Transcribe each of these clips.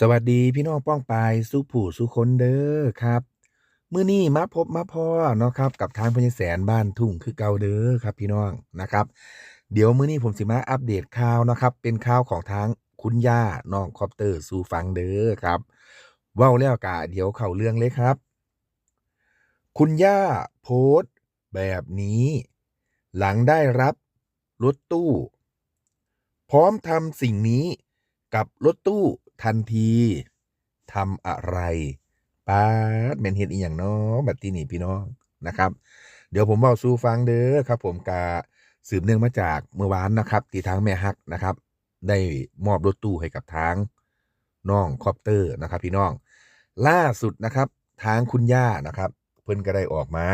สวัสดีพี่น้องป้องปายสุผู้สุคนเด้อครับมื้อนี้มาพบมาพ้อเนาะครับกับทางพญแสนบ้านทุ่งคือเก่าเด้อครับ พี่น้องนะครับ เดี๋ยวมื้อนี้ผมสิมาอัปเดตข่าวนะครับ เป็นข่าวของทางคุณย่าน้องคอปเตอร์สู่ฟังเด้อครับว้าแล้วกะเดี๋ยวเข้าเรื่องเลยครับ คุณย่าโพสต์แบบนี้ หลังได้รับรถตู้ พร้อมทำสิ่งนี้กับรถตู้ ทันทีทำอะไรป๊าดแมนเฮ็ดอีหยังเนาะบัดนี้นี่พี่น้องนะครับ เดี๋ยวผมเว้าสู่ฟังเด้อครับ ผมกะสืบเนื่องมาจากเมื่อวานนะครับที่ทางแม่ฮักนะครับ ได้มอบรถตู้ให้กับทางน้องคอปเตอร์นะครับ พี่น้อง ล่าสุดนะครับทางคุณย่านะครับ เพิ่นก็ได้ออกมา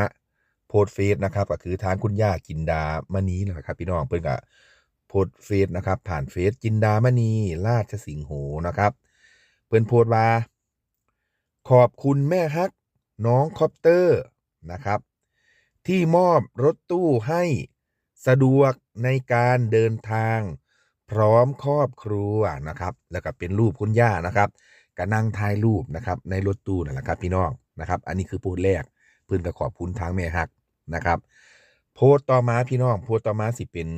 โพสเฟซนะครับ ก็คือทางคุณย่าจินดามณีนะครับ พี่น้องเพิ่นก็ โพสเฟซนะครับ ผ่านเฟซจินดามณีราชสิงห์โหนะครับ เพิ่นโพสว่า ขอบคุณแม่ฮัก น้องคอปเตอร์นะครับ ที่มอบรถตู้ให้สะดวกในการเดินทาง พร้อมครอบครัวนะครับ แล้วก็เป็นรูปคุณย่านะครับก็นั่งถ่ายรูปนะครับ ในรถตู้นั่นแหละครับพี่น้องนะครับ อันนี้คือโพสต์แรกเพิ่นก็ขอบคุณทางแม่ฮักนะครับ โพสต์ต่อมาพี่น้อง โพสต์ต่อมาสิเป็น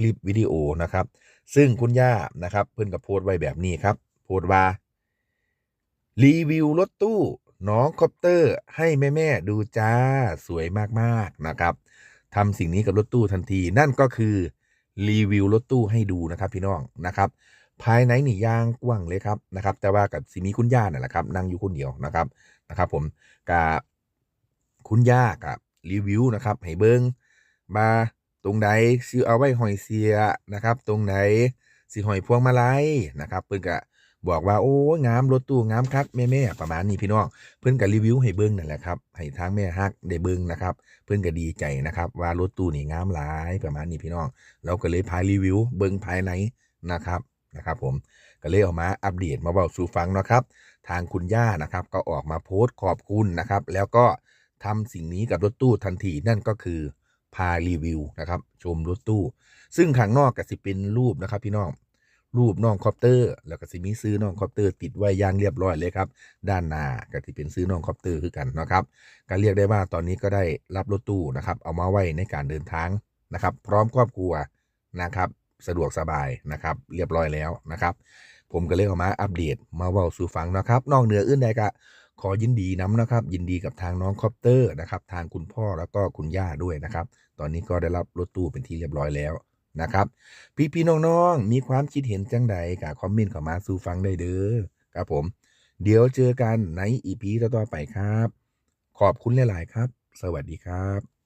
คลิปวิดีโอนะครับ ซึ่งคุณย่านะครับ เพิ่อนก็โพสไว้แบบนี้ครับ โพสว่า รีวิวรถตู้ น้องคอปเตอร์ให้แม่ๆดูจ้าสวยมากๆนะครับทำสิ่งนี้กับรถตู้ทันทีนั่นก็คือรีวิวรถตู้ให้ดูนะครับพี่น้องนะครับ ภายในนี่ยางกว้างเลยครับนะครับ แต่ว่ากับสิมีคุณย่านั่นแหละครับนั่งอยู่คนเดียวนะครับนะครับ ผมกับคุณย่ากับรีวิวนะครับให้เบิ้งมา ตรงไหนสิเอาไว้หอยเสียนะครับ ตรงไหนสิหอยพวงมาลัยนะครับเพิ่นก็บอกว่าโอ้งามรถตู้งามคักแม่ๆประมาณนี้พี่น้องเพิ่อนก็รีวิวให้เบิ่งนั่นแหละครับให้ทางแม่ฮักได้เบิ่งนะครับ เพิ่อนก็ดีใจนะครับ ว่ารถตู้นี่งามหลายประมาณนี้พี่น้อง เราก็เลยพายรีวิวเบิ่งภายในนะครับนะครับ ผมก็เลยเอามาอัปเดตมาเว้าสู่ฟังนะครับ ทางคุณย่านะครับ ก็ออกมาโพสต์ขอบคุณนะครับ แล้วก็ทำสิ่งนี้กับรถตู้ทันทีนั่นก็คือ พารีวิวนะครับชมรถตู้ ซึ่งข้างนอกก็สิเป็นรูปนะครับ พี่น้องรูปน้องคอปเตอร์ แล้วก็สิมีซื้อน้องคอปเตอร์ติดไว้ย่างเรียบร้อยเลยครับ ด้านหน้าก็ที่เป็นซื้อน้องคอปเตอร์คือกันนะครับก็เรียกได้ว่าตอนนี้ก็ได้รับรถตู้นะครับ เอามาไว้ในการเดินทางนะครับ พร้อมครอบครัวนะครับ สะดวกสบายนะครับ เรียบร้อยแล้วนะครับ ผมก็เลยเอามาอัปเดตมาเว้าสู่ฟังนะครับ นอกเหนืออื่นใดก็ ขอยินดีน้ำนะครับ ยินดีกับทางน้องคอปเตอร์นะครับ ทางคุณพ่อแล้วก็คุณย่าด้วยนะครับ ตอนนี้ก็ได้รับรถตู้เป็นที่เรียบร้อยแล้วนะครับ พี่พี่น้องๆมีความคิดเห็นจังใดก็คอมเมนต์เข้ามาสู่ฟังได้เด้อครับผม เดี๋ยวเจอกันในอีพีต่อๆไปครับ ขอบคุณหลาย ๆ ครับ สวัสดีครับ